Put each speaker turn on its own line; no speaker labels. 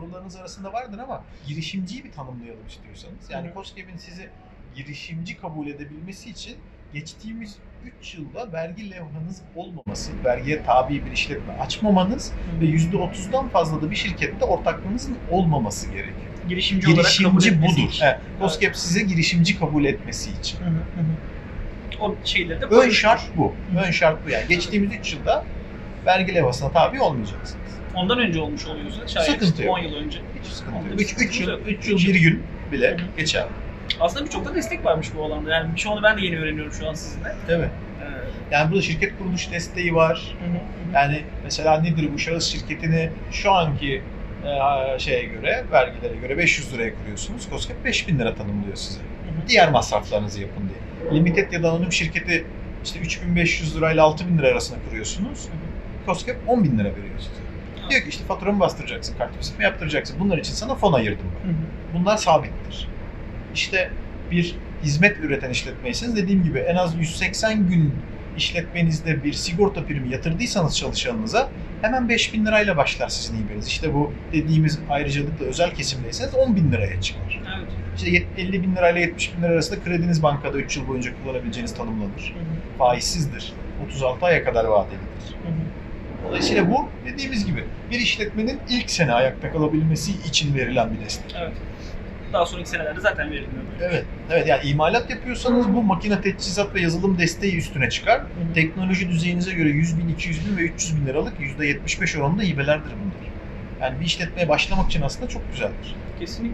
tanımlarınız arasında vardır ama girişimciyi bir tanımlayalım istiyorsanız. Yani
Hı.
COSGAP'in sizi girişimci kabul edebilmesi için geçtiğimiz 3 yılda vergi levhanız olmaması, vergiye tabi bir işletme açmamanız ve %30'dan fazla da bir şirkette ortaklığınızın olmaması gerekiyor.
girişimci, olarak kabul
Girişimci budur.
için.
Evet, COSGAP size girişimci kabul etmesi için.
Hı hı, hı. O şeyleri de
Ön şart bu.
Hı.
Ön şart bu yani. Geçtiğimiz 3 yılda vergi levhasına tabi olmayacaksınız.
Ondan önce olmuş oluyorsa şayet
Sıkıntı yok.
10 yıl önce.
Hiç sıkıntı yok.
bir
3
sıkıntı
yıl,
yok.
3 yıl bir gün bile
Hı hı.
geçer.
Aslında birçok da destek varmış bu alanda. Yani birçoğunu ben de yeni öğreniyorum şu an sizinle.
Evet.
Ee,
Yani burada şirket kuruluş desteği var.
hı hı, hı.
Yani mesela nedir bu şahıs şirketini şu anki e, şeye göre, vergilere göre 500 liraya kuruyorsunuz. COSGAP 5000 lira tanımlıyor size.
Hı hı.
Diğer masraflarınızı yapın diye. Limited ya da anonim şirketi işte 3500 lirayla 6000 lira arasında kuruyorsunuz. COSGAP 10 bin lira veriyor size. Diyor ki işte faturamı bastıracaksın, kart vizit mi yaptıracaksın. Bunlar için sana fon ayırdım ben.
Hı hı.
Bunlar sabittir. İşte bir hizmet üreten işletmeyseniz dediğim gibi en az 180 gün işletmenizde bir sigorta primi yatırdıysanız çalışanınıza hemen 5000 lirayla başlar sizin ibeniz. İşte bu dediğimiz ayrıcalıkla özel kesimdeyseniz 10 bin liraya çıkar.
Evet.
İşte yet- 50 bin lirayla 70 bin lira arasında krediniz bankada 3 yıl boyunca kullanabileceğiniz tanımlanır.
Hı hı,
Faizsizdir. 36 aya kadar vadelidir.
hı hı.
Dolayısıyla bu dediğimiz gibi bir işletmenin ilk sene ayakta kalabilmesi için verilen bir destek.
Evet. Daha sonraki senelerde zaten verilmiyor. böyle.
Evet. Evet yani imalat yapıyorsanız bu makine teçhizat ve yazılım desteği üstüne çıkar.
Hı hı.
Teknoloji düzeyinize göre 100 bin, 200 bin ve 300 bin liralık %75 oranında hibelerdir bunlar. Yani bir işletmeye başlamak için aslında çok güzeldir.
Kesinlikle.